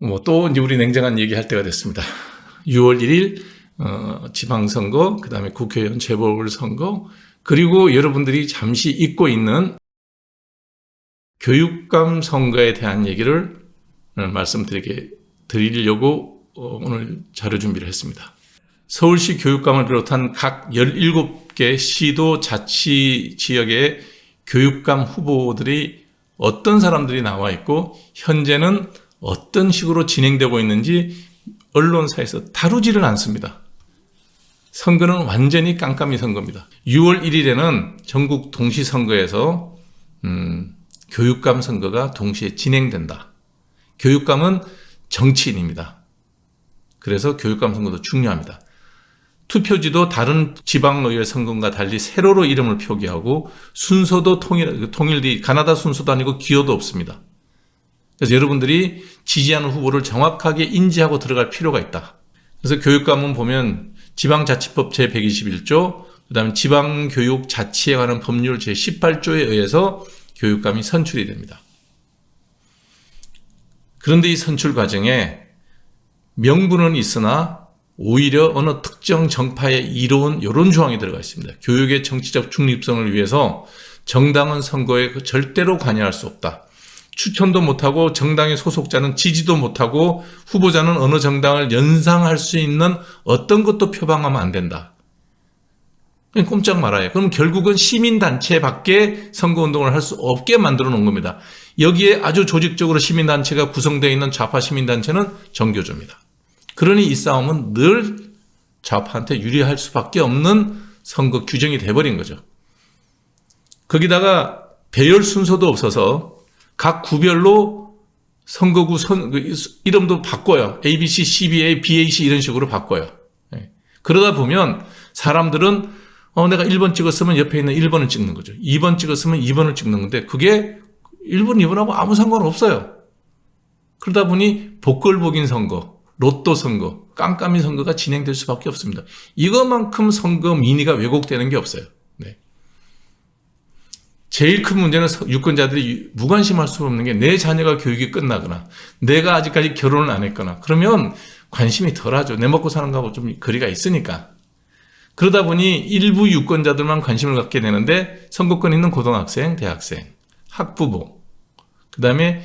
뭐 또 이제 우리 냉정한 얘기할 때가 됐습니다. 6월 1일 어, 지방선거, 그 다음에 국회의원 재보궐선거, 그리고 여러분들이 잠시 잊고 있는 교육감 선거에 대한 얘기를 어, 말씀드리게 드리려고 어, 오늘 자료 준비를 했습니다. 서울시 교육감을 비롯한 각 17개 시도 자치 지역의 교육감 후보들이 어떤 사람들이 나와 있고 현재는 어떤 식으로 진행되고 있는지 언론사에서 다루지를 않습니다. 선거는 완전히 깜깜이 선거입니다. 6월 1일에는 전국 동시 선거에서 음, 교육감 선거가 동시에 진행된다. 교육감은 정치인입니다. 그래서 교육감 선거도 중요합니다. 투표지도 다른 지방의회 선거과 달리 세로로 이름을 표기하고 순서도 통일, 통일이 가나다 순서도 아니고 기호도 없습니다. 그래서 여러분들이 지지하는 후보를 정확하게 인지하고 들어갈 필요가 있다. 그래서 교육감은 보면 지방자치법 제121조, 그 다음에 지방교육 자치에 관한 법률 제18조에 의해서 교육감이 선출이 됩니다. 그런데 이 선출 과정에 명분은 있으나 오히려 어느 특정 정파에 이로운 이런 조항이 들어가 있습니다. 교육의 정치적 중립성을 위해서 정당은 선거에 절대로 관여할 수 없다. 추천도 못하고 정당의 소속자는 지지도 못하고 후보자는 어느 정당을 연상할 수 있는 어떤 것도 표방하면 안 된다. 그냥 꼼짝 말아요. 그럼 결국은 시민단체밖에 선거운동을 할 수 없게 만들어 놓은 겁니다. 여기에 아주 조직적으로 시민단체가 구성되어 있는 좌파 시민단체는 정교조입니다. 그러니 이 싸움은 늘 좌파한테 유리할 수밖에 없는 선거 규정이 돼버린 거죠. 거기다가 배열 순서도 없어서 각 구별로 선거구 선, 그 이름도 바꿔요. ABC, CBA, BAC 이런 식으로 바꿔요. 예. 그러다 보면 사람들은 어, 내가 1번 찍었으면 옆에 있는 1번을 찍는 거죠. 2번 찍었으면 2번을 찍는 건데 그게 1번, 2번하고 아무 상관없어요. 그러다 보니 복걸복인 선거, 로또 선거, 깜깜이 선거가 진행될 수밖에 없습니다. 이것만큼 선거 민의가 왜곡되는 게 없어요. 네. 제일 큰 문제는 유권자들이 무관심할 수 없는 게 내 자녀가 교육이 끝나거나 내가 아직까지 결혼을 안 했거나 그러면 관심이 덜하죠. 내 먹고 사는 거하고 좀 거리가 있으니까. 그러다 보니 일부 유권자들만 관심을 갖게 되는데 선거권 있는 고등학생, 대학생, 학부모, 그 다음에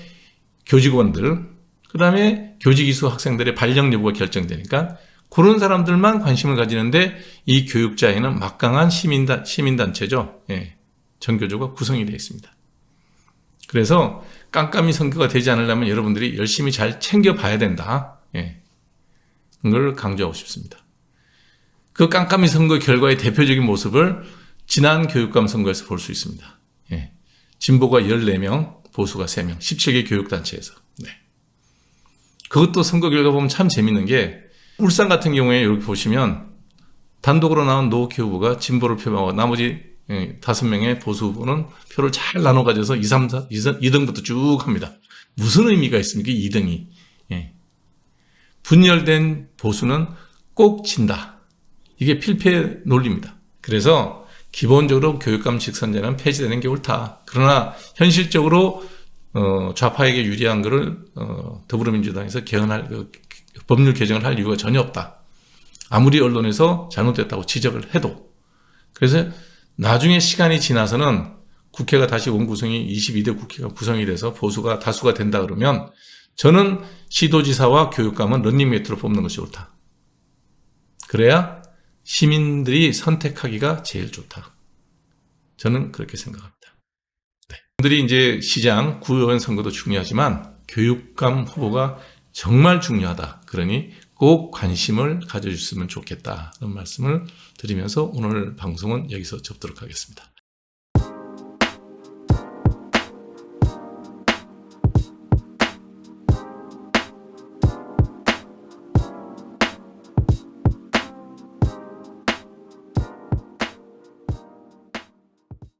교직원들, 그 다음에 교직 이수 학생들의 발령 여부가 결정되니까 그런 사람들만 관심을 가지는데 이 교육자에는 막강한 시민단, 시민단체죠. 예, 전교조가 구성이 되어 있습니다. 그래서 깜깜이 선거가 되지 않으려면 여러분들이 열심히 잘 챙겨봐야 된다. 예, 그걸 강조하고 싶습니다. 그 깜깜이 선거 결과의 대표적인 모습을 지난 교육감 선거에서 볼 수 있습니다. 예. 진보가 14명, 보수가 3명, 17개 교육단체에서. 네. 그것도 선거 결과 보면 참 재밌는 게, 울산 같은 경우에 여기 보시면, 단독으로 나온 노키 후보가 진보를 표방하고, 나머지 예, 다섯 명의 보수 후보는 표를 잘 나눠 가져서 2, 3, 4, 2등부터 쭉 합니다. 무슨 의미가 있습니까? 2등이. 예. 분열된 보수는 꼭 진다. 이게 필패 논리입니다. 그래서 기본적으로 교육감 직선제는 폐지되는 게 옳다. 그러나 현실적으로 어, 좌파에게 유리한 것을 어, 더불어민주당에서 개헌할 그, 법률 개정을 할 이유가 전혀 없다. 아무리 언론에서 잘못됐다고 지적을 해도 그래서 나중에 시간이 지나서는 국회가 다시 원구성이 22대 국회가 구성이 돼서 보수가 다수가 된다 그러면 저는 시도지사와 교육감은 런닝메이트로 뽑는 것이 옳다. 그래야 시민들이 선택하기가 제일 좋다. 저는 그렇게 생각합니다. 네. 분들이 이제 시장, 구의원 선거도 중요하지만 교육감 후보가 정말 중요하다. 그러니 꼭 관심을 가져주셨으면 좋겠다. 는 말씀을 드리면서 오늘 방송은 여기서 접도록 하겠습니다.